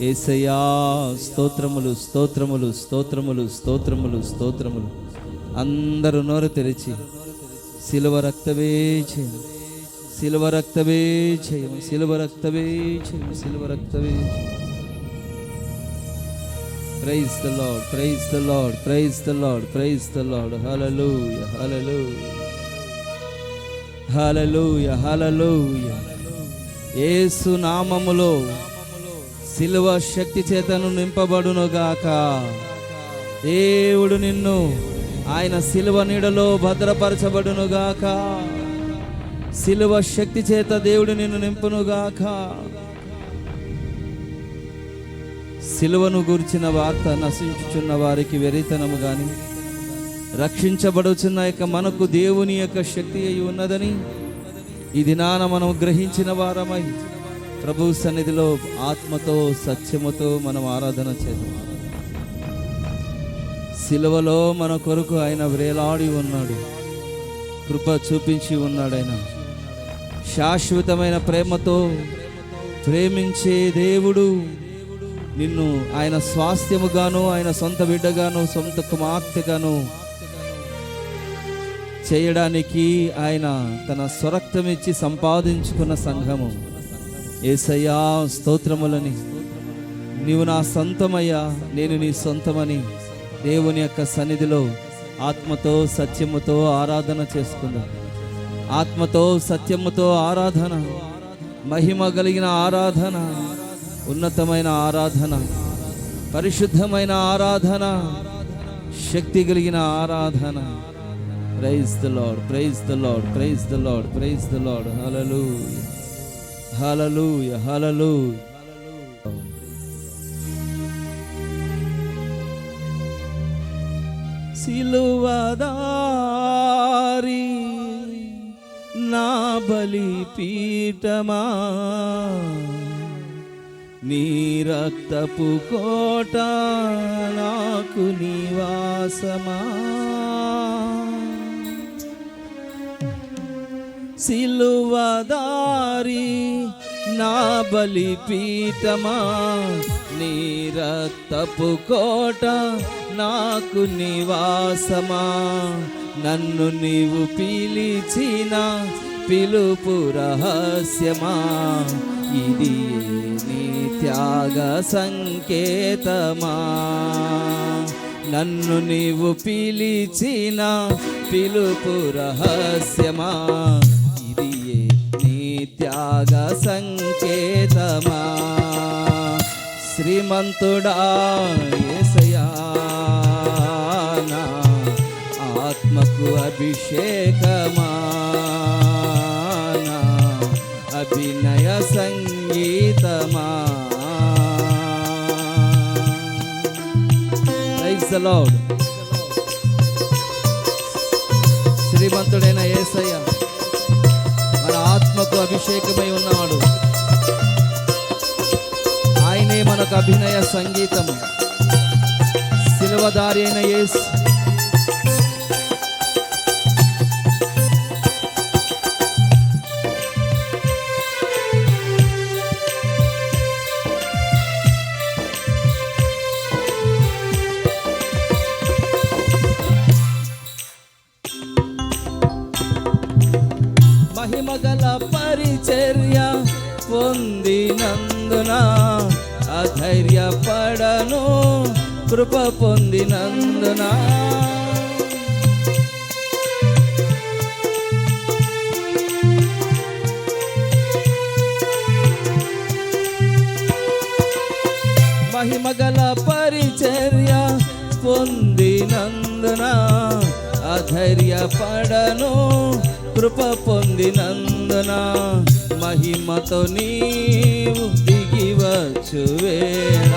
ఏసయా స్తోత్రములు స్తోత్రములు స్తోత్రములు స్తోత్రములు స్తోత్రములు. అందరూ నోరు తెరిచి సిలువ రక్తమే చేయము సిలువ రక్తమే చేయము సిలువ రక్తమే చేయము సిలువ రక్తమే praise the Lord praise the Lord praise the Lord praise the Lord hallelujah hallelujah hallelujah hallelujah Yesu నామములో సిలువ శక్తి చేతను నింపబడునుగాక. దేవుడు నిన్ను ఆయన సిలువ నీడలో భద్రపరచబడునుగాక. సిలువ శక్తి చేత దేవుడు నిన్ను నింపునుగాక. సిలువను గురించిన వార్త నశించుచున్న వారికి వెరితనము గాని రక్షించబడుచున్న యొక్క మనకు దేవుని యొక్క శక్తి అయి ఉన్నదని ఈ దినాన మనం గ్రహించిన వారమై ప్రభు సన్నిధిలో ఆత్మతో సత్యముతో మనం ఆరాధన చేద్దాం. సిలువలో మన కొరకు ఆయన వ్రేలాడి ఉన్నాడు. కృప చూపించి ఉన్నాడు ఆయన. శాశ్వతమైన ప్రేమతో ప్రేమించే దేవుడు నిన్ను ఆయన స్వాస్థ్యముగాను ఆయన సొంత బిడ్డగాను సొంత కుమార్తెగాను చేయడానికి ఆయన తన స్వరక్తమిచ్చి సంపాదించుకున్న సంఘము. ఏసయ్యా స్తోత్రములని. నీవు నా సొంతమయ్యా నేను నీ సొంతమని దేవుని యొక్క సన్నిధిలో ఆత్మతో సత్యముతో ఆరాధన చేసుకుందాం. ఆత్మతో సత్యముతో ఆరాధన మహిమ కలిగిన ఆరాధన ఉన్నతమైన ఆరాధన పరిశుద్ధమైన ఆరాధన శక్తి కలిగిన ఆరాధన. Praise the Lord praise the Lord praise the Lord praise the Lord hallelujah hallelujah hallelujah సిలువదారి నా బలి పీఠమా నీ రక్తపు కోట నాకు నివాసమా సిలువదారి నా బలి పీఠమా? నీ రక్తపు కోట నాకు నివాసమా? నన్ను నీవు పిలిచిన పిలుపు రహస్యమా? ఇది నీ త్యాగ సంకేతమా? నన్ను నీవు పిలిచిన పిలుపు రహస్యమా? త్యాగ సంకేతమా శ్రీమంతుడా యేసయ్యా నా ఆత్మకు అభిషేకమా నా అభినయ సంగీతమా ప్రైజ్ ద లార్డ్ శ్రీమంతుడైన యేసయ్య మన ఆత్మకు అభిషేకమై ఉన్నాడు. ఆయనే మనకు అభినయ సంగీతం. సిలువదారి అయిన పరిచర్య పొందినందున అధైర్యపడను కృప పొందినందున. మహిమగల పరిచర్య పొందినందున అధైర్యపడను. కృప పొందినందున మహిమతో నీవు దిగివచ్చు వేళ.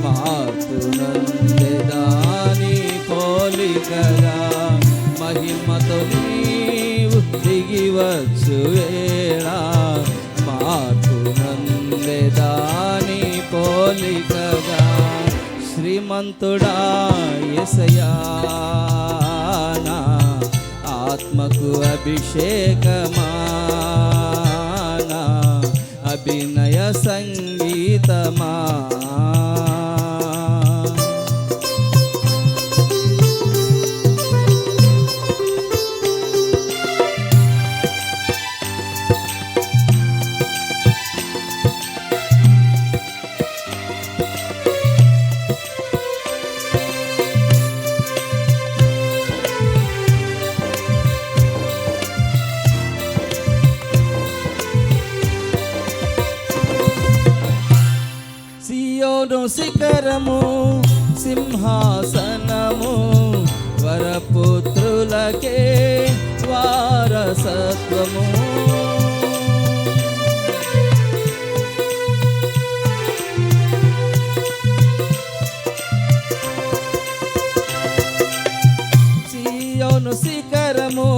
మార్పు నందెదాని పోలికగా మహిమతో నీవు దిగివచ్చు వేళ. మార్పు నందెదాని పోలికగా శ్రీమంతుడా ఎసయా నా ఆత్మకు అభిషేకమా అభినయ సంగీతమా సత్వము. సియోను శిఖరము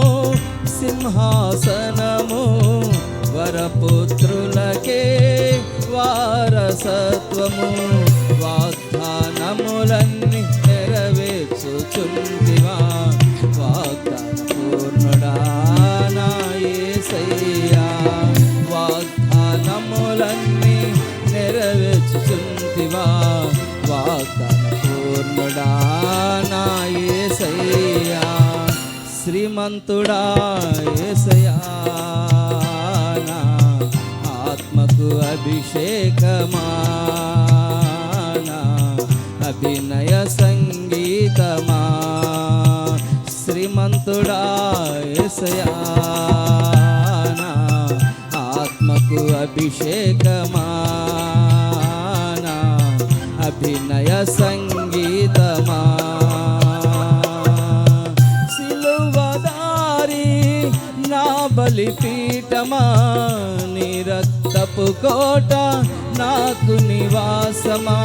సింహాసనము వరపుత్రులకే వారసత్వము. శ్రీమంతుడా యేసయ్యా నా ఆత్మకు అభిషేకమా నా అభినయ సంగీతమా శ్రీమంతుడా యేసయ్యా నా ఆత్మకు అభిషేకమా నా అభినయ సంగీతమా బలిపీఠమా నీ రక్తపు కోట నాకు నివాసమా?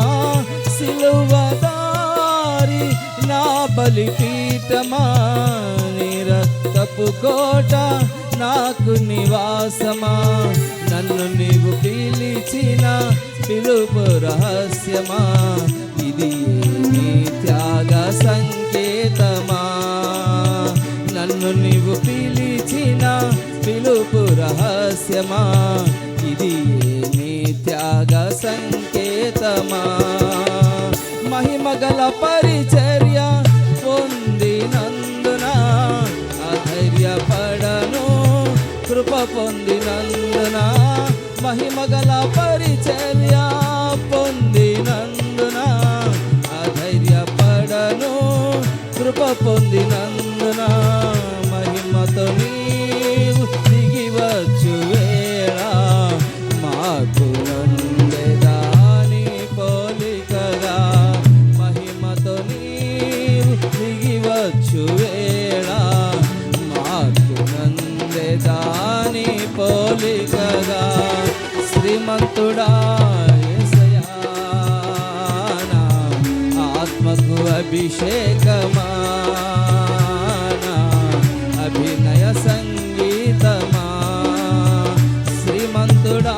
సిలువదారి నా బలిపీఠమా నీ రక్తపు కోట నాకు నివాసమా? నన్ను నీవు పిలిచిన పిలుపు రహస్యమా? ఇది నీ త్యాగ సంకేతమా? నన్ను నీవు పిలి రహస్యమా? ఇది నీ త్యాగ సంకేతమా? మహిమగల పరిచర్య పొందినందున అధైర్యపడను. కృప పొందినందున మహిమగల పరిచర్య పొందినందున అధైర్యపడను. కృప పొందినందున అభిషేకమా అభినయ సంగీతమా శ్రీమంతుడా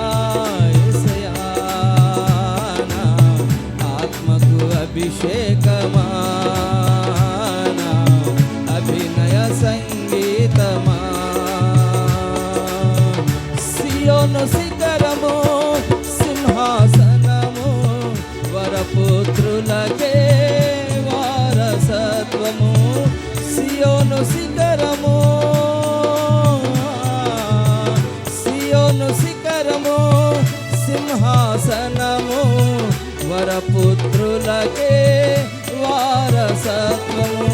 ఆత్మకు అభిషేక సియోను శిఖరము సియోను శిఖరము సింహాసనము వరపుత్రులకే వారసత్వము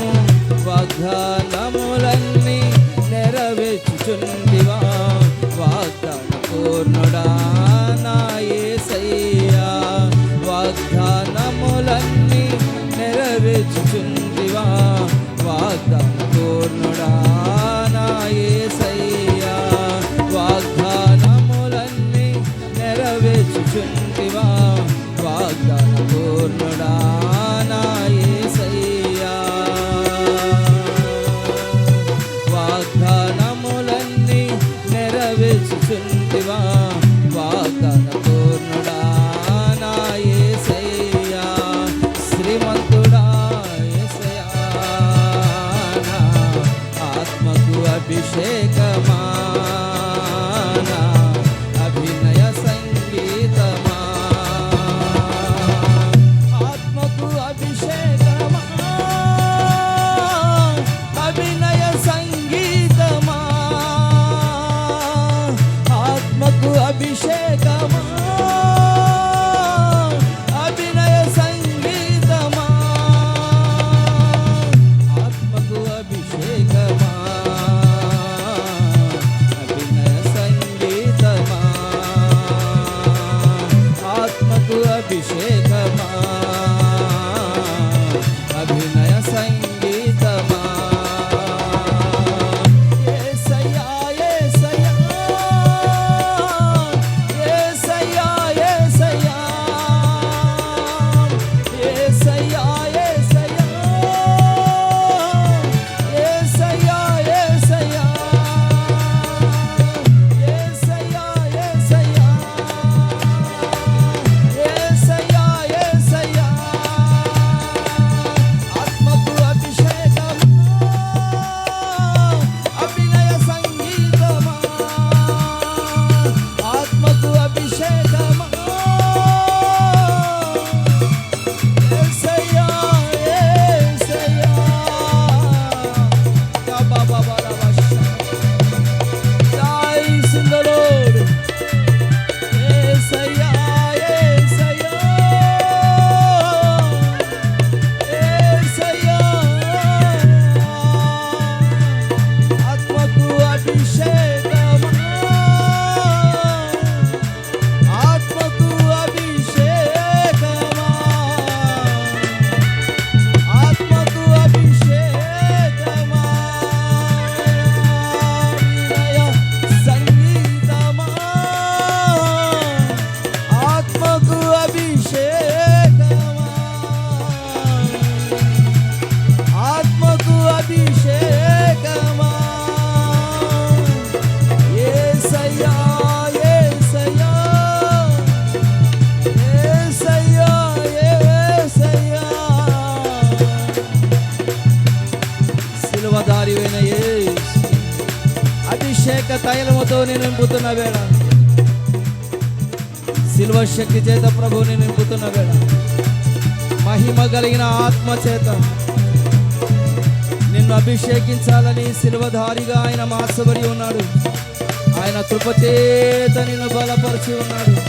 వాగ్దానములన్నీ నెరవేర్చుచుండివా నెరవేర్చుచుండివా వాగ్దాన పూర్ణుడా నా యేసయ్యా వాగ్దానములన్నీ నెరవేర్చుచుంటివా వాగ్దాన పూర్ణుడా నా యేసయ్యా శ్రీమంతుడా యేసయ్యా ఆత్మకు అభిషేకమా శక్తితో నేను నింపుతున్న వేళ. శిల్వ శక్తి చేత ప్రభువుని నింపుతున్న వేళ. మహిమ కలిగిన ఆత్మ చేత నిన్ను అభిషేకించాలని శిల్వధారిగా ఆయన మాసబడి ఉన్నాడు. ఆయన కృపచేత నిన్ను బలపరిచి ఉన్నాడు.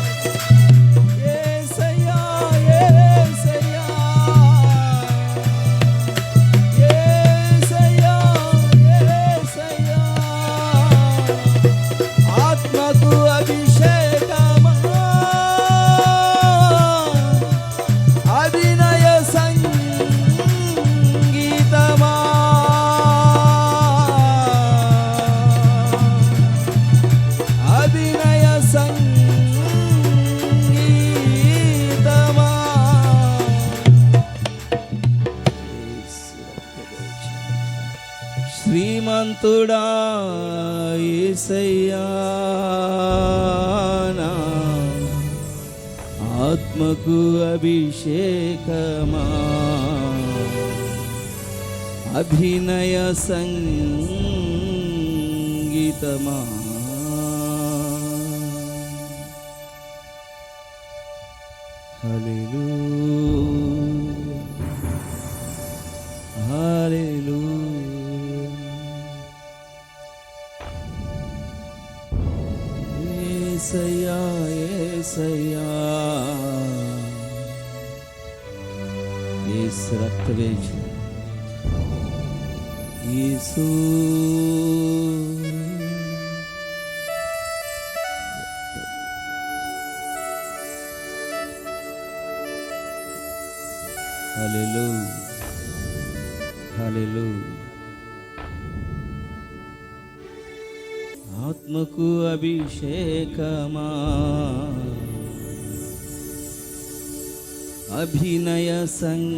అంతుడా ఏసయ్యానా ఆత్మకు అభిషేకమా అభినయ సంగీతమా హలే Hallelujah. Hallelujah. ఆత్మకు అభిషేకమా అభినయ సంగీతమా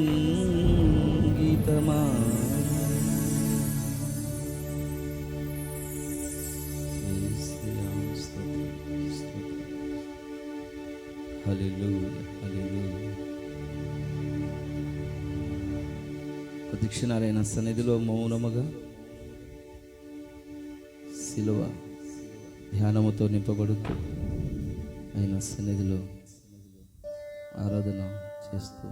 Hallelujah. కొద్ది సన్నిధిలో మౌనముగా సిలువ ధ్యానముతో నింపబడుతూ ఆయన సన్నిధిలో ఆరాధన చేస్తూ